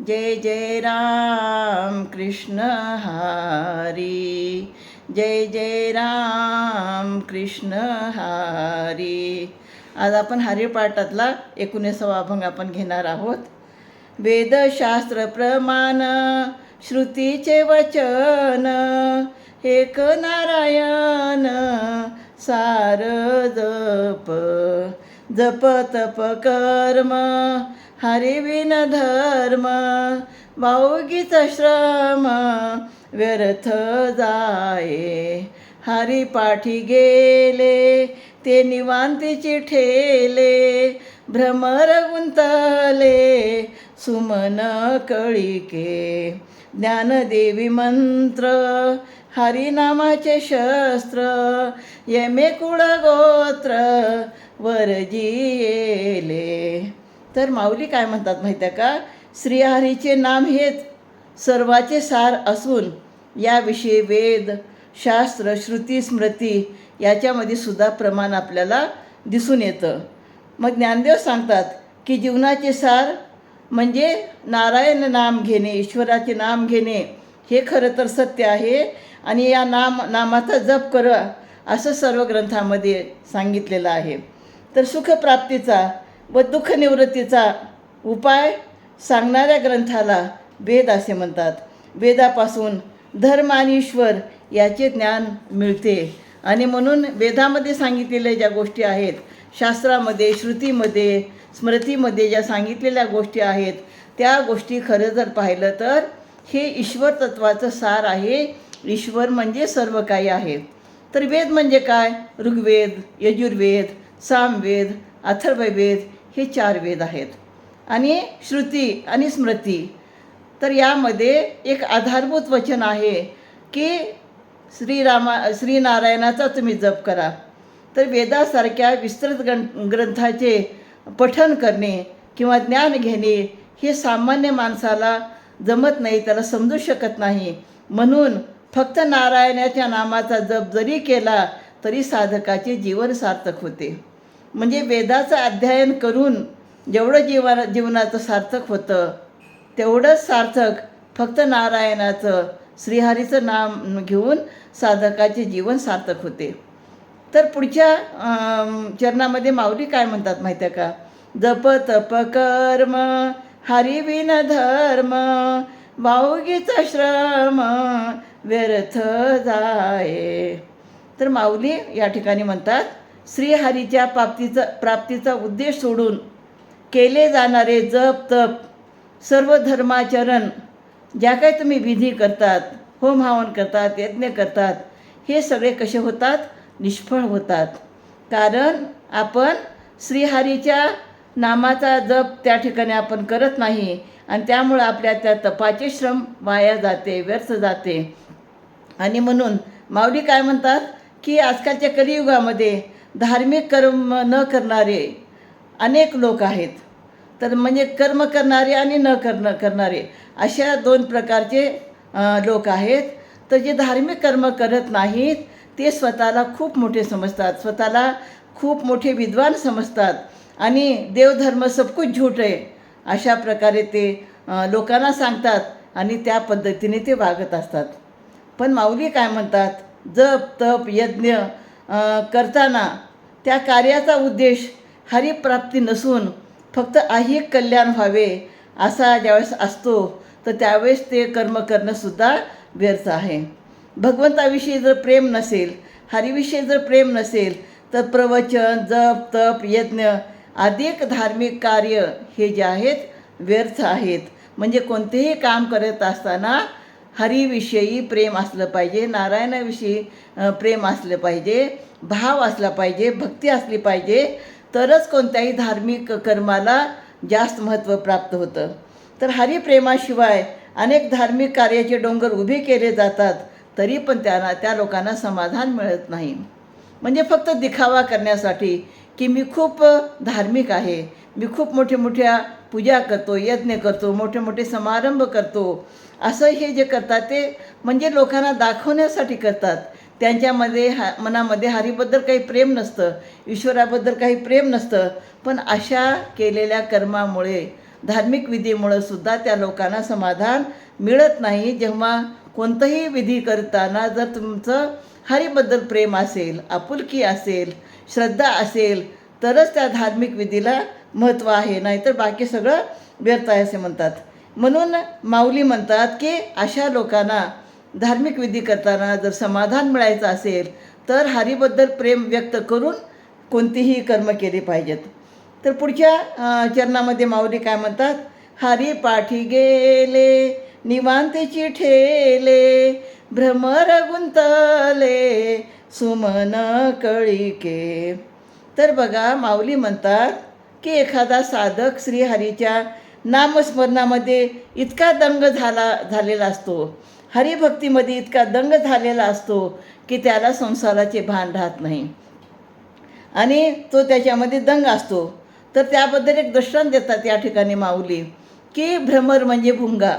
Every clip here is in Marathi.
जय जय राम कृष्ण हरी। जय जय राम कृष्ण हरी। आज आपण हरिपाठातला एकोणीसावा अभंग आपण घेणार आहोत. वेदशास्त्र प्रमाण श्रुतीचे वचन एक नारायण सार जप. जप तप कर्म हरिविन धर्म भाऊगीत श्रम व्यर्थ जाये. हरिपाठी गेले ते निवांतीची ठेले भ्रमर गुंतले सुमन कळिके. ज्ञानदेवी मंत्र हरिनामाचे शस्त्र यमे कुळ गोत्र वरजी येले. तर माऊली काय म्हणतात माहिती आहे का? श्रीहरीचे नाम हेच सर्वाचे सार असून याविषयी वेद शास्त्र श्रुती स्मृती याच्यामध्ये सुद्धा प्रमाण आपल्याला दिसून येतं. मग ज्ञानदेव सांगतात की जीवनाचे सार म्हणजे नारायण नाम घेणे ईश्वराचे नाम घेणे हे खरं तर सत्य आहे आणि या नाम नामाचा जप करा असं सर्व ग्रंथामध्ये सांगितलेलं आहे. तर सुखप्राप्तीचा व दुःखनिवृत्तीचा उपाय सांगणाऱ्या ग्रंथाला वेद असे म्हणतात. वेदापासून धर्म आणि ईश्वर याचे ज्ञान मिळते. आणि म्हणून वेदामध्ये सांगितलेल्या ज्या गोष्टी आहेत शास्त्रामध्ये श्रुतीमध्ये स्मृतीमध्ये ज्या सांगितलेल्या गोष्टी आहेत त्या गोष्टी खरं जर पाहिलं तर हे ईश्वर तत्वाचं सार आहे. ईश्वर म्हणजे सर्व काही आहे. तर वेद म्हणजे काय? ऋग्वेद यजुर्वेद सामवेद अथर्ववेद हे चार वेद आहेत. आणि श्रुती आणि स्मृती. तर यामध्ये एक आधारभूत वचन आहे की श्रीरामा श्रीनारायणाचा तुम्ही जप करा. तर वेदासारख्या विस्तृत ग्रं ग्रंथाचे पठन करणे किंवा ज्ञान घेणे हे सामान्य माणसाला जमत नाही त्याला समजू शकत नाही. म्हणून फक्त नारायणाच्या नामाचा जप जरी केला तरी साधकाचे जीवन सार्थक होते. म्हणजे वेदाचं अध्ययन करून जेवढं जीवा जीवनाचं सार्थक होतं तेवढंच सार्थक फक्त नारायणाचं श्रीहरीचं नाम घेऊन साधकाचे जीवन सार्थक होते. तर पुढच्या चरणामध्ये माऊली काय म्हणतात माहिती आहे का? जप तप कर्म हरिविन धर्म भाऊगीचा श्रम व्यर्थ जाये. तर माऊली या ठिकाणी म्हणतात श्रीहरीच्या प्राप्तीचा प्राप्तीचा उद्देश सोडून केले जाणारे जप तप सर्व धर्माचरण ज्या काही तुम्ही विधी करतात होम हवन करतात यज्ञ करतात हे सगळे कसे होतात? निष्फळ होतात. कारण आपण श्रीहरीच्या नामाचा जप त्या ठिकाणी आपण करत नाही आणि त्यामुळं आपल्या त्या तपाचे श्रम वाया जाते व्यर्थ जाते. आणि म्हणून माऊली काय म्हणतात? की आजकालच्या कलियुगामध्ये धार्मिक कर्म न करणारे अनेक लोक आहेत. तर म्हणजे कर्म करणारे आणि न करणं करणारे अशा दोन प्रकारचे लोक आहेत. तर जे धार्मिक कर्म करत नाहीत ते स्वतःला खूप मोठे समजतात. स्वतःला खूप मोठे विद्वान समजतात. आणि देवधर्म सबकुच झूट आहे अशा प्रकारे ते लोकांना सांगतात आणि त्या पद्धतीने ते वागत असतात. पण माऊली काय म्हणतात? जप तप यज्ञ करताना त्या कार्याचा उद्देश हरिप्राप्ती नसून फक्त ऐहिक कल्याण व्हावे असा ज्यावेळेस असतो तर त्यावेळेस ते कर्म करणंसुद्धा व्यर्थ आहे. भगवंताविषयी जर प्रेम नसेल हरिविषयी जर प्रेम नसेल तर प्रवचन जप तप यज्ञ अधिक धार्मिक कार्य हे जे आहेत व्यर्थ आहेत. म्हणजे कोणतेही काम करत असताना हरीविषयी प्रेम असलं पाहिजे नारायणाविषयी प्रेम असलं पाहिजे भाव असला पाहिजे भक्ती असली पाहिजे तरच कोणत्याही धार्मिक कर्माला जास्त महत्त्व प्राप्त होतं. तर हरिप्रेमाशिवाय अनेक धार्मिक कार्याचे डोंगर उभे केले जातात तरी पण त्यांना त्या लोकांना समाधान मिळत नाही. म्हणजे फक्त दिखावा करण्यासाठी की मी खूप धार्मिक आहे मी खूप मोठे मोठ्या पूजा करतो यज्ञ करतो मोठे मोठे समारंभ करतो. असं हे जे करतात ते म्हणजे लोकांना दाखवण्यासाठी करतात. त्यांच्यामध्ये हा मनामध्ये हरीबद्दल काही प्रेम नसतं ईश्वराबद्दल काही प्रेम नसतं. पण अशा केलेल्या कर्मामुळे धार्मिक विधीमुळं सुद्धा त्या लोकांना समाधान मिळत नाही. जेव्हा कोणतंही विधी करताना जर तुमचं हरीबद्दल प्रेम असेल आपुलकी असेल श्रद्धा असेल तरच त्या धार्मिक विधीला महत्त्व आहे नाहीतर बाकी सगळं व्यर्थ आहे असे म्हणतात. म्हणून माऊली म्हणतात की अशा लोकांना धार्मिक विधी करताना जर समाधान मिळायचं असेल तर हरीबद्दल प्रेम व्यक्त करून कोणतीही कर्म केली पाहिजेत. तर पुढच्या चरणामध्ये माऊली काय म्हणतात? हरी पाठी गेले निवांतेची ठेले भ्रमर गुंतले सुमन कळिके. तर बघा माऊली म्हणतात की एखादा साधक श्रीहरीच्या नामस्मरणामध्ये इतका दंग झाला झालेला असतो हरिभक्तीमध्ये इतका दंग झालेला असतो की त्याला संसाराचे भान राहत नाही. आणि तो त्याच्यामध्ये दंग असतो. तर त्याबद्दल एक दृष्टांत देतात या ठिकाणी माऊली की भ्रमर म्हणजे भुंगा.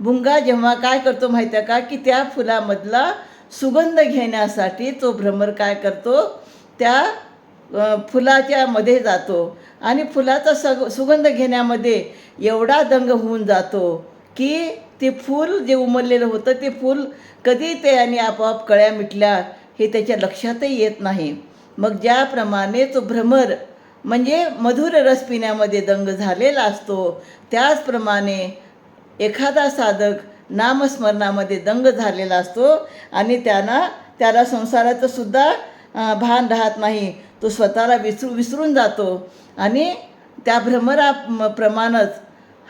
भुंगा जेव्हा काय करतो माहिती आहे का? की त्या फुलामधला सुगंध घेण्यासाठी तो भ्रमर काय करतो? त्या फुलाच्या मध्ये जातो. आणि फुलाचा सग सुगंध घेण्यामध्ये एवढा दंग होऊन जातो की ते फूल जे उमललेलं होतं ते फूल कधी ते आणि आपोआप कळ्या मिटल्या हे त्याच्या लक्षातही येत नाही. मग ज्याप्रमाणे तो भ्रमर म्हणजे मधुर रस पिण्यामध्ये दंग झालेला असतो त्याचप्रमाणे एखादा साधक नामस्मरणामध्ये दंग झालेला असतो आणि त्यांना त्याला संसाराचं सुद्धा भान राहत नाही. तो स्वतःला विसरू विसरून जातो. आणि त्या भ्रमरा म- प्रमाणच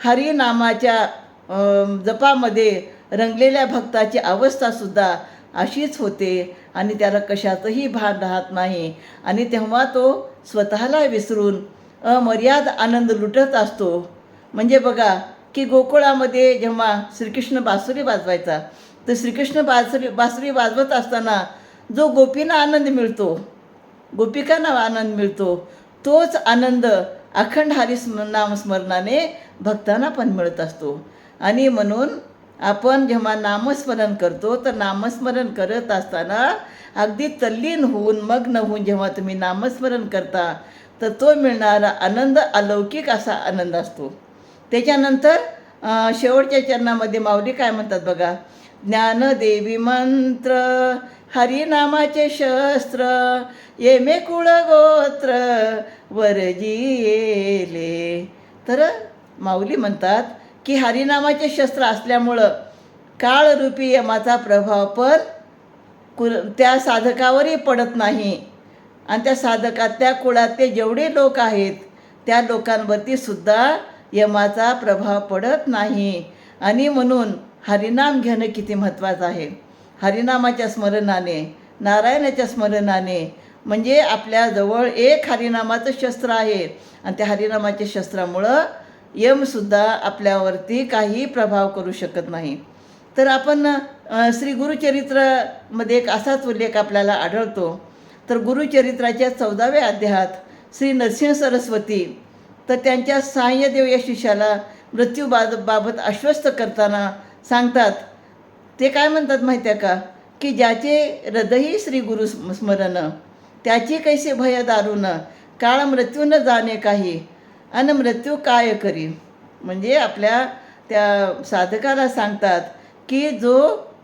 हरिनामाच्या जपामध्ये रंगलेल्या भक्ताची अवस्थासुद्धा अशीच होते. आणि त्याला कशाचंही भान राहत नाही. आणि तेव्हा तो स्वतःला विसरून अमर्याद आनंद लुटत असतो. म्हणजे बघा की गोकुळामध्ये जेव्हा श्रीकृष्ण बासुरी वाजवायचा तर श्रीकृष्ण बासुरी बासुरी वाजवत असताना जो गोपींना आनंद मिळतो. गोपिकांना आनंद मिळतो. तोच आनंद अखंड हरी स्म- नामस्मरणाने भक्तांना पण मिळत असतो. आणि म्हणून आपण जेव्हा नामस्मरण करतो तर नामस्मरण करत असताना अगदी तल्लीन होऊन मग्न होऊन जेव्हा तुम्ही नामस्मरण करता तर तो मिळणारा आनंद अलौकिक असा आनंद असतो. त्याच्यानंतर शेवटच्या चरणामध्ये माऊली काय म्हणतात बघा? ज्ञानदेवी मंत्र हरिनामाचे शस्त्र येमे कुळ गोत्र वरजी येले. तर माऊली म्हणतात की हरिनामाचे शस्त्र असल्यामुळं काळरूपी यमाचा प्रभाव पण कुल त्या साधकावरही पडत नाही. आणि त्या साधकात त्या कुळातले जेवढे लोक आहेत त्या लोकांवरती सुद्धा यमाचा प्रभाव पडत नाही. आणि म्हणून हरिनाम घेणं किती महत्त्वाचं आहे. हरिनामाच्या स्मरणाने नारायणाच्या स्मरणाने म्हणजे आपल्याजवळ एक हरिनामाचं शस्त्र आहे. आणि त्या हरिनामाच्या शस्त्रामुळं यमसुद्धा आपल्यावरती काही प्रभाव करू शकत नाही. तर आपण श्री गुरुचरित्रामध्ये एक असाच उल्लेख आपल्याला आढळतो. तर गुरुचरित्राच्या चौदाव्या अध्यायात श्री नरसिंह सरस्वती तर त्यांच्या सहाय्यदेव या शिष्याला मृत्यूबाद बाबत आश्वस्त करताना सांगतात ते काय म्हणतात माहिती आहे का? की ज्याचे हृदयी श्री गुरु स्म- स्मरण त्याची कैसे भय दारुण काळ मृत्यू न जाणे काही अन मृत्यू काय करी? म्हणजे आपल्या त्या साधकाला सांगतात की जो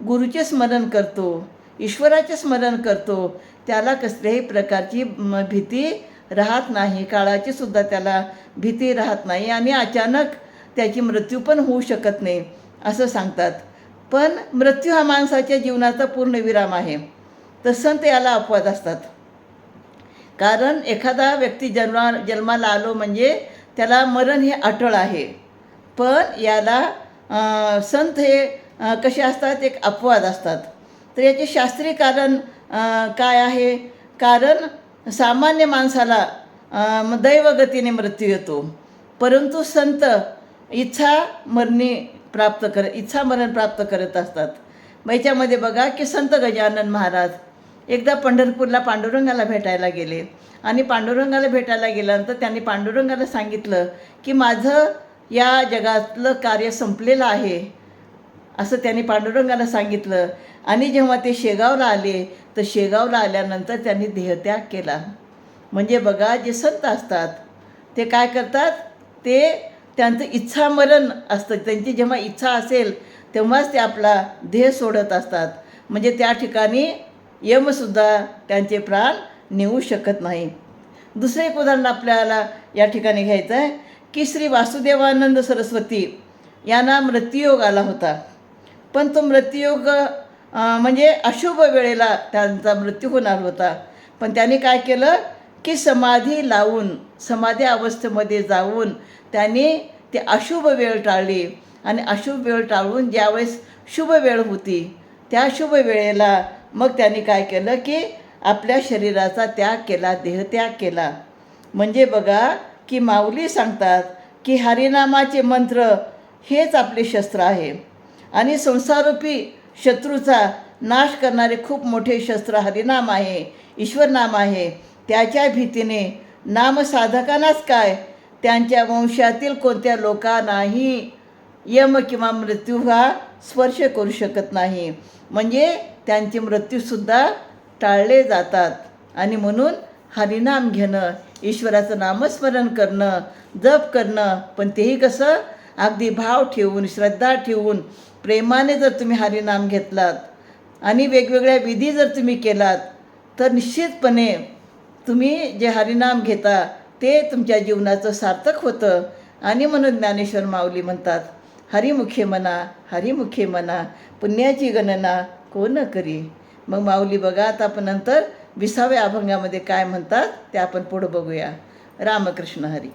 गुरुचे स्मरण करतो ईश्वराचे स्मरण करतो त्याला कसल्याही प्रकारची म, भीती राहत नाही. काळाची सुद्धा त्याला भीती राहत नाही आणि अचानक त्याची मृत्यू पण होऊ शकत नाही असं सांगतात. पण मृत्यू हा माणसाच्या जीवनाचा पूर्ण विराम आहे. तर संत याला अपवाद असतात. कारण एखादा व्यक्ती जन्मा जन्माला आलो म्हणजे त्याला मरण हे अटळ आहे. पण याला संत हे कसे असतात एक अपवाद असतात. तर याचे शास्त्रीय कारण काय आहे? कारण सामान्य माणसाला दैवगतीने मृत्यू येतो. परंतु संत इच्छा मरणी प्राप्त कर इच्छामरण प्राप्त करत असतात. मग याच्यामध्ये बघा की संत गजानन महाराज एकदा पंढरपूरला पांडुरंगाला भेटायला गेले. आणि पांडुरंगाला भेटायला गेल्यानंतर त्यांनी पांडुरंगाला सांगितलं की माझं या जगातलं कार्य संपलेलं आहे. असं त्यांनी पांडुरंगाला सांगितलं. आणि जेव्हा ते शेगावला आले तर शेगावला आल्यानंतर त्यांनी देहत्याग केला. म्हणजे बघा जे संत असतात ते काय करतात? ते त्यांचं इच्छामरण असतं. त्यांची जेव्हा इच्छा असेल तेव्हाच ते आपला देह सोडत असतात. म्हणजे त्या ठिकाणी यमसुद्धा त्यांचे प्राण नेऊ शकत नाही. दुसरं एक उदाहरण आपल्याला या ठिकाणी घ्यायचं आहे की श्री वासुदेवानंद सरस्वती यांना मृत्यूयोग आला होता. पण तो मृत्यूयोग म्हणजे अशुभ वेळेला त्यांचा मृत्यू होणार होता. पण त्यांनी काय केलं की समाधी लावून समाधी अवस्थेमध्ये जाऊन त्याने ते अशुभ वेळ टाळली. आणि अशुभ वेळ टाळून ज्यावेळेस शुभ वेळ होती त्या शुभ वेळेला मग त्यांनी काय केलं की आपल्या शरीराचा त्याग केला देहत्याग केला. म्हणजे बघा की माऊली सांगतात की हरिनामाचे मंत्र हेच आपले शस्त्र आहे. आणि संसारूपी शत्रूचा नाश करणारे खूप मोठे शस्त्र हरिनाम आहे ईश्वरनाम आहे. त्याच्या भीतीने नामसाधकांनाच काय? त्यांच्या वंशातील कोणत्या लोकांनाही यम किंवा मृत्यू हा स्पर्श करू शकत नाही. म्हणजे त्यांचे मृत्यूसुद्धा टाळले जातात. आणि म्हणून हरिनाम घेणं ईश्वराचं नामस्मरण करणं जप करणं पण तेही कसं? अगदी भाव ठेवून श्रद्धा ठेवून प्रेमाने जर तुम्ही हरिनाम घेतलात आणि वेगवेगळ्या विधी जर तुम्ही केलात तर निश्चितपणे तुम्ही जे हरिनाम घेता ते तुमच्या जीवनाचं सार्थक होतं. आणि म्हणून ज्ञानेश्वर माऊली म्हणतात हरिमुखे म्हणा हरिमुखे म्हणा पुण्याची गणना कोण करी? मग माऊली बघा आता आपण नंतर विसाव्या अभंगामध्ये काय म्हणतात ते आपण पुढं बघूया. रामकृष्ण हरी.